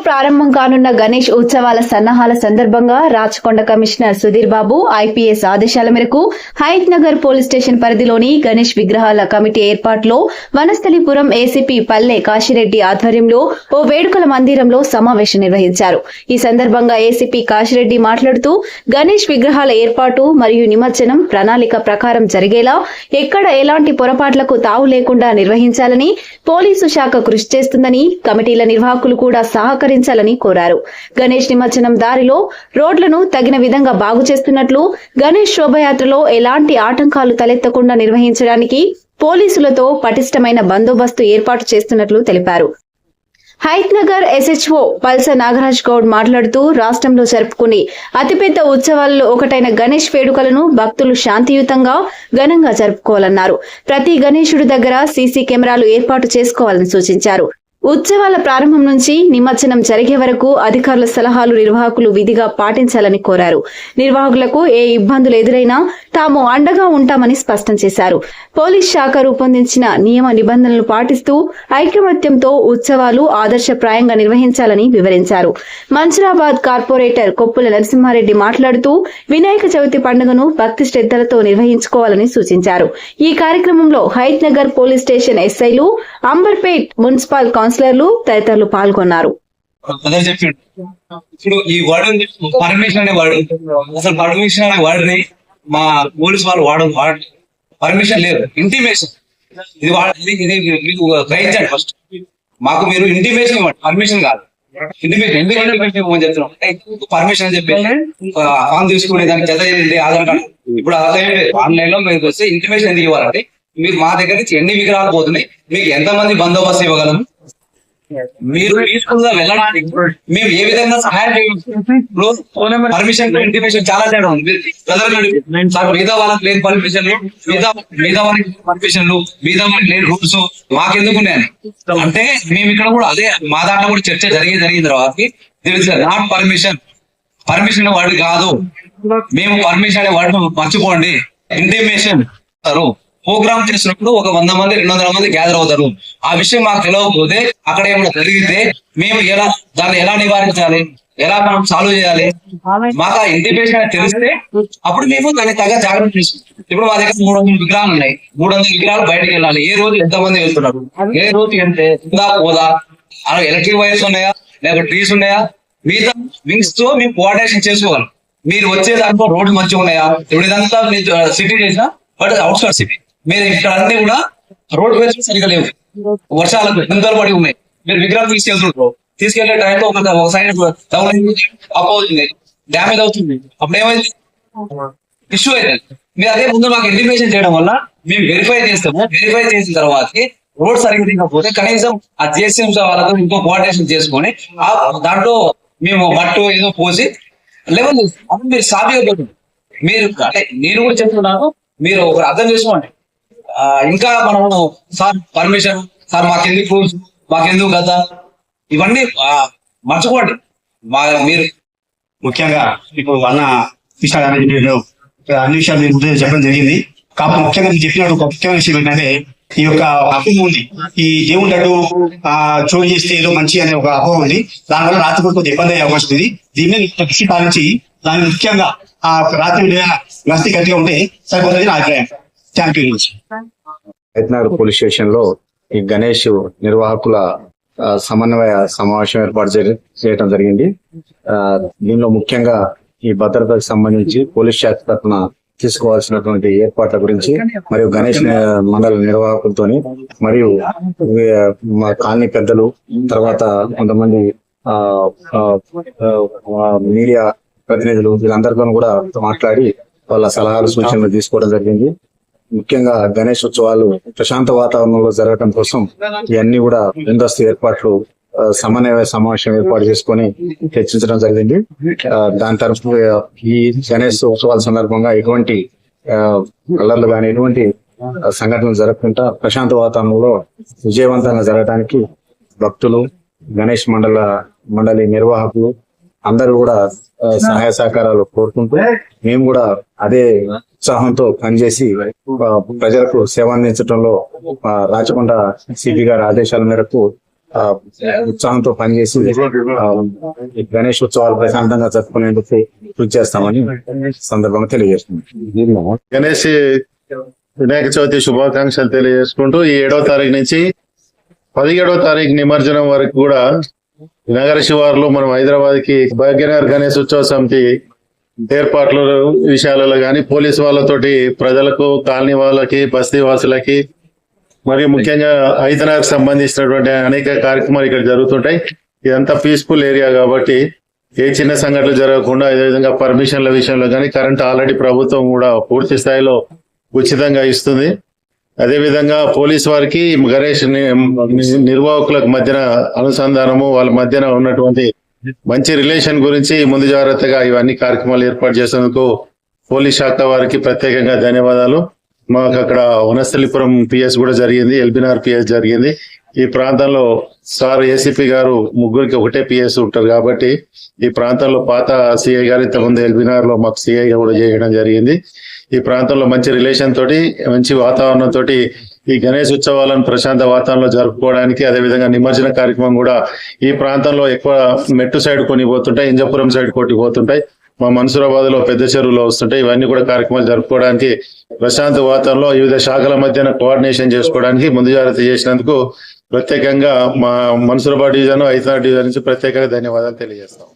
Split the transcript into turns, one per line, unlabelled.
ప్రారంభం కానున్న గణేష్ ఉత్సవాల సన్నాహాల సందర్భంగా రాచకొండ కమిషనర్ సుధీర్ బాబు ఐపీఎస్ ఆదేశాల మేరకు హైత్ నగర్ పోలీస్ స్టేషన్ పరిధిలోని గణేష్ విగ్రహాల కమిటీ ఏర్పాటులో వనస్థలిపురం ఏసీపీ పల్లె కాశిరెడ్డి ఆధ్వర్యంలో ఓ వేడుకల మందిరంలో సమావేశం నిర్వహించారు. ఈ సందర్భంగా ఏసీపీ కాశిరెడ్డి మాట్లాడుతూ గణేష్ విగ్రహాల ఏర్పాటు మరియు నిమజ్జనం ప్రణాళిక ప్రకారం జరిగేలా ఎక్కడ ఎలాంటి పొరపాట్లకు తావు లేకుండా నిర్వహించాలని పోలీసు శాఖ కృషి చేస్తుందని కమిటీల నిర్వాహకులు కూడా సహకరించాలని కోరారు. గణేష్ నిమజ్జనం దారిలో రోడ్లను తగిన విధంగా బాగు చేస్తున్నట్లు గణేష్ శోభయాత్రలో ఎలాంటి ఆటంకాలు తలెత్తకుండా నిర్వహించడానికి పోలీసులతో పటిష్టమైన బందోబస్తు ఏర్పాటు చేస్తున్నట్లు తెలిపారు. హైత్నగర్ ఎస్హెచ్ఓ పల్స నాగరాజ్ గౌడ్ మాట్లాడుతూ రాష్ట్రంలో జరుపుకునే అతిపెద్ద ఉత్సవాల్లో ఒకటైన గణేష్ వేడుకలను భక్తులు శాంతియుతంగా ఘనంగా జరుపుకోవాలన్నారు. ప్రతి గణేశుడి దగ్గర సీసీ కెమెరాలు ఏర్పాటు చేసుకోవాలని సూచించారు. ఉత్సవాల ప్రారంభం నుంచి నిమజ్జనం జరిగే వరకు అధికారుల సలహాలు నిర్వాహకులు విధిగా పాటించాలని కోరారు. నిర్వాహకులకు ఏ ఇబ్బందులు ఎదురైనా తాము అండగా ఉంటామని స్పష్టం చేశారు. పోలీస్ శాఖ రూపొందించిన నియమ నిబంధనలు పాటిస్తూ ఐకమత్యంతో ఉత్సవాలు ఆదర్శప్రాయంగా నిర్వహించాలని వివరించారు. మంచిరాబాద్ కార్పొరేటర్ కొప్పుల నరసింహారెడ్డి మాట్లాడుతూ వినాయక చవితి పండుగను భక్తి శ్రద్ధలతో నిర్వహించుకోవాలని సూచించారు. ఈ కార్యక్రమంలో హైత్ నగర్ పోలీస్ స్టేషన్ ఎస్ఐలు అంబర్పేట్ మున్సిపల్ కౌన్సిలర్లు తదితరులు పాల్గొన్నారు.
ఇప్పుడు ఈ వర్డ్ పర్మిషన్ అనే వర్డ్ అసలు పర్మిషన్ అనే వర్డ్ని మా పోలీస్ వాళ్ళు వాడ పర్మిషన్ లేదు. ఇంటిమేషన్ ఇది ఇది ఇది మీకు గ్రహించండి ఫస్ట్ మాకు మీరు ఇంటిమేషన్ ఇవ్వండి. పర్మిషన్ కాదు. ఇంటిమేషన్ ఎందుకు చెప్తున్నాం పర్మిషన్ అని చెప్పి ఫామ్ తీసుకునే దానికి జత చేయండి ఆధార్ కార్డు. ఇప్పుడు అలా లేదు. ఆన్లైన్లో మీకు వస్తే ఇంటిమేషన్ ఎందుకు ఇవ్వాలంటే మీరు మా దగ్గర నుంచి ఎన్ని విగ్రహాలు పోతున్నాయి మీకు ఎంత మంది బందోబస్తు ఇవ్వగలము మీరు పీస్ఫుల్గా వెళ్ళడానికి మేము ఏ విధంగా సహాయం చేయవచ్చు పర్మిషన్ ఇంటిమేషన్ చాలా తేడా ఉంది. ప్రజలకు సార్ మిగతా వాళ్ళకి లేని పర్మిషన్ మిగతా మిగతా పర్మిషన్లు మిగతా వాళ్ళకి లేని రూల్స్ మాకెందుకు ఉన్నాయని? అంటే మేము ఇక్కడ కూడా అదే మా దాంట్లో కూడా చర్చ జరిగి జరిగిన తర్వాత నాట్ పర్మిషన్ పర్మిషన్ వర్డ్ కాదు. మేము పర్మిషన్ అనే వర్డ్ మర్చిపోండి. ఇంటిమేషన్ ప్రోగ్రామ్ చేసినప్పుడు ఒక వంద మంది రెండు వందల మంది గ్యాదర్ అవుతారు. ఆ విషయం మాకు తెలియకపోతే అక్కడ ఏమైనా జరిగితే మేము ఎలా దాన్ని ఎలా నివారించాలి? ఎలా మనం సాల్వ్ చేయాలి? మాకు ఆ ఇంటిమేషన్ అనేది తెలిస్తే అప్పుడు మేము దానికి తగ్గ జాగ్రత్త తీసుకుంటాం ఇప్పుడు మా దగ్గర మూడు వందల విగ్రహాలు ఉన్నాయి. మూడు వందల విగ్రహాలు బయటకు వెళ్ళాలి. ఏ రోజు ఎంత మంది వెళ్తున్నారు? ఏ రోజు ఎంత ఉందా పోదా? అలా ఎలక్ట్రిక్ వైర్స్ ఉన్నాయా? లేకపోతే ట్రీస్ ఉన్నాయా? మిగతా వింగ్స్తో మేము కోఆర్డినేషన్ చేసుకోగలం మీరు వచ్చే దాంట్లో రోడ్లు మంచిగా ఉన్నాయా? ఇప్పుడు ఇదంతా సిటీ చేసినా బట్ అవుట్స్కట్ సిటీ మీరు ఇక్కడ అన్ని కూడా రోడ్ వేస్ సరిగా లేవు. వర్షాలకు గుంతలు పడి ఉన్నాయి. మీరు విగ్రహం తీసుకెళ్తుంటారు తీసుకెళ్ళే టైంలో ఒక ఒక సైడ్ అప్ అవుతుంది డ్యామేజ్ అవుతుంది. అప్పుడు ఏమైంది? ఇష్యూ అయితే. మీరు అదే ముందు మాకు ఇంటిమేషన్ చేయడం వల్ల మేము వెరిఫై చేస్తాము. వెరిఫై చేసిన తర్వాత రోడ్ సరిగ్గా దిగకపోతే కనీసం ఆ జిఎస్ఎం వాళ్ళతో ఇంకో కోఆర్డినేషన్ చేసుకొని ఆ దాంట్లో మేము మట్టు ఏదో పోసి లెవెల్ అప్పుడు మీరు సాఫీగా పోతుంది మీరు అంటే నేను కూడా చెప్తున్నాను. మీరు ఒకరు అర్థం చేసుకోండి. ఇంకా మనము సార్ పర్మిషన్ సార్ మాకెందుకు ప్రూఫ్స్ మాకెందుకు కదా ఇవన్నీ మర్చిపోండి మా మీరు
ముఖ్యంగా ఇప్పుడు అన్న విషయాలు అన్ని విషయాలు ముందే చెప్పడం జరిగింది. కాకపోతే ముఖ్యంగా మీరు చెప్పినప్పుడు ఒక ముఖ్యమైన విషయం ఏంటంటే ఈ యొక్క అపోహ ఉంది. ఈ దేవుడి లడ్డు ఆ చోటు చేస్తే ఏదో మంచి అనే ఒక అపోహ ఉంది. దానివల్ల రాత్రి కొంత ఇబ్బంది అయ్యే అవకాశం ఉంది. దీన్ని దృష్టి పాలించి దాన్ని ముఖ్యంగా ఆ రాత్రి గస్తీ గట్టిగా ఉంటే సరిపోతుంది నా అభిప్రాయం. థ్యాంక్
పోలీస్ స్టేషన్లో ఈ గణేష్ నిర్వాహకుల ఆ, సమన్వయ సమావేశం ఏర్పాటు చేయడం జరిగింది. ఆ, దీనిలో ముఖ్యంగా ఈ భద్రతకు సంబంధించి పోలీస్ శాఖ తరఫున తీసుకోవాల్సినటువంటి ఏర్పాట్ల గురించి మరియు గణేష్ మండల నిర్వాహకులతోని మరియు మా కాలనీ పెద్దలు తర్వాత కొంతమంది ఆ, మీడియా ప్రతినిధులు వీళ్ళందరితో కూడా మాట్లాడి వాళ్ళ సలహాలు సూచనలు తీసుకోవడం జరిగింది. ముఖ్యంగా గణేష్ ఉత్సవాలు ప్రశాంత వాతావరణంలో జరగడం కోసం ఇవన్నీ కూడా ముందస్తు ఏర్పాట్లు సమన్వయ సమావేశం ఏర్పాటు చేసుకొని చర్చించడం జరిగింది. ఆ, దాని తరఫు ఈ గణేష్ ఉత్సవాల సందర్భంగా ఎటువంటి ఆ, కలర్లు కానీ ఎటువంటి సంఘటనలు జరగకుండా ప్రశాంత వాతావరణంలో విజయవంతంగా జరగడానికి భక్తులు గణేష్ మండల మండలి నిర్వాహకులు అందరూ కూడా సహాయ సహకారాలు కోరుకుంటూ మేము కూడా అదే ఉత్సాహంతో పనిచేసి ప్రజలకు సేవ అందించడంలో ఆ, రాచకొండ సిపి గారి ఆదేశాల మేరకు ఉత్సాహంతో పనిచేసి గణేష్ ఉత్సవాలు ప్రశాంతంగా జరుపుకునేందుకు కృషి చేస్తామని సందర్భంగా తెలియజేస్తున్నాం.
గణేష్ వినాయక చవితి శుభాకాంక్షలు తెలియజేసుకుంటూ ఈ ఏడవ తారీఖు నుంచి పదిహేడవ తారీఖు నిమజ్జనం వరకు కూడా నగర శివారులు మనం హైదరాబాద్కి భాగ్యనగర్ గణేష్ ఉత్సవ సమితి ఏర్పాట్ల విషయాలలో కానీ పోలీస్ వాళ్ళతోటి ప్రజలకు కాలనీ వాళ్ళకి బస్తీ వాసులకి మరియు ముఖ్యంగా హైదరాబాద్ సంబంధించినటువంటి అనేక కార్యక్రమాలు ఇక్కడ జరుగుతుంటాయి. ఇదంతా పీస్ఫుల్ ఏరియా కాబట్టి ఏ చిన్న సంఘటనలు జరగకుండా అదేవిధంగా పర్మిషన్ల విషయంలో కానీ కరెంట్ ఆల్రెడీ ప్రభుత్వం కూడా పూర్తి స్థాయిలో ఉచితంగా ఇస్తుంది. అదేవిధంగా పోలీస్ వారికి గణేష్ ని- నిర్వాహకులకు మధ్యన అనుసంధానము వాళ్ళ మధ్యన ఉన్నటువంటి మంచి రిలేషన్ గురించి ముందు జాగ్రత్తగా ఇవన్నీ కార్యక్రమాలు ఏర్పాటు చేసేందుకు పోలీస్ శాఖ వారికి ప్రత్యేకంగా ధన్యవాదాలు. మాకు అక్కడ వనస్థలిపురం పిఎస్ కూడా జరిగింది ఎల్బినార్ పిఎస్ జరిగింది. ఈ ప్రాంతంలో సార్ ఏసీపీ గారు ముగ్గురికి ఒకటే పిఎస్ ఉంటారు కాబట్టి ఈ ప్రాంతంలో పాత సిఐ గారు ఇంతకుముందు ఎల్బినార్లో మాకు సిఐ కూడా చేయడం జరిగింది. ఈ ప్రాంతంలో మంచి రిలేషన్ తోటి మంచి వాతావరణం తోటి ఈ గణేష్ ఉత్సవాలను ప్రశాంత వాతావరణంలో జరుపుకోవడానికి అదేవిధంగా నిమజ్జన కార్యక్రమం కూడా ఈ ప్రాంతంలో ఎక్కువ మెట్టు సైడ్ కొన్ని పోతుంటాయి ఇంజపురం సైడ్ కొట్టి పోతుంటాయి మా మన్సూరాబాద్లో పెద్ద చెరువులో వస్తుంటాయి. ఇవన్నీ కూడా కార్యక్రమాలు జరుపుకోవడానికి ప్రశాంత వాతావరణంలో వివిధ శాఖల మధ్యన కోఆర్డినేషన్ చేసుకోవడానికి ముందు జాగ్రత్త చేసినందుకు ప్రత్యేకంగా మా మన్సూరాబాద్ డివిజన్ ఐదున్నర డివిజన్ నుంచి ప్రత్యేకంగా ధన్యవాదాలు తెలియజేస్తాం.